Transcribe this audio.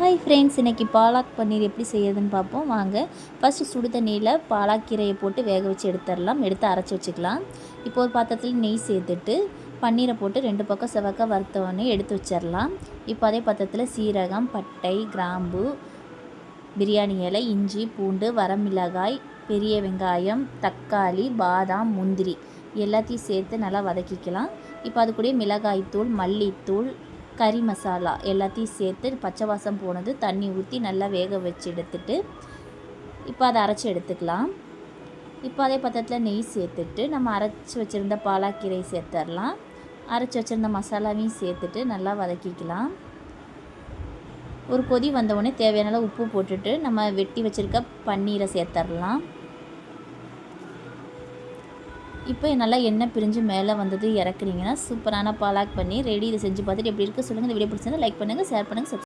Hi friends இன்றைக்கி பாலாக் பன்னீர் எப்படி செய்யறதுன்னு பார்ப்போம். வாங்க ஃபஸ்ட்டு சுடு தண்ணியில் பாலாக் கீரையை போட்டு வேக வச்சு எடுத்துடலாம். எடுத்து அரைச்சி வச்சுக்கலாம். இப்போ ஒரு பாத்திரத்தில் நெய் சேர்த்துட்டு பன்னீரை போட்டு ரெண்டு பக்கம் செவக்க வறுத்தவொடனே எடுத்து வச்சிடலாம். இப்போ அதே பாத்திரத்தில் சீரகம் பட்டை கிராம்பு பிரியாணி இலை இஞ்சி பூண்டு வரமிளகாய் பெரிய வெங்காயம் தக்காளி பாதாம் முந்திரி எல்லாத்தையும் சேர்த்து நல்லா வதக்கிக்கலாம். இப்போ அது கூட மிளகாய்த்தூள் மல்லித்தூள் கறி மசாலா எல்லாத்தையும் சேர்த்து பச்சை வாசம் போனது தண்ணி ஊற்றி நல்லா வேக வச்சு எடுத்துட்டு இப்போ அதை அரைச்சி எடுத்துக்கலாம். இப்போ அதே பத்திரத்தில் நெய் சேர்த்துட்டு நம்ம அரைச்சி வச்சுருந்த பாலாக்கீரை சேர்த்துடலாம் அரைச்சி வச்சுருந்த மசாலாவையும் சேர்த்துட்டு நல்லா வதக்கிக்கலாம். ஒரு கொதி வந்தவுடனே தேவையான உப்பு போட்டுட்டு நம்ம வெட்டி வச்சுருக்க பன்னீரை சேர்த்துடலாம் இப்போ நல்லா எண்ணெய் பிரிஞ்சு மேலே வந்தது இறக்குறீங்கன்னா சூப்பரான பாலாக் பண்ணி ரெடி இதை செஞ்சு பார்த்துட்டு எப்படி இருக்குது சொல்லுங்கள் இந்த வீடியோ பிடிச்சிருந்தா லைக் பண்ணுங்கள் ஷேர் பண்ணுங்கள் சப்ஸ்கிரைப்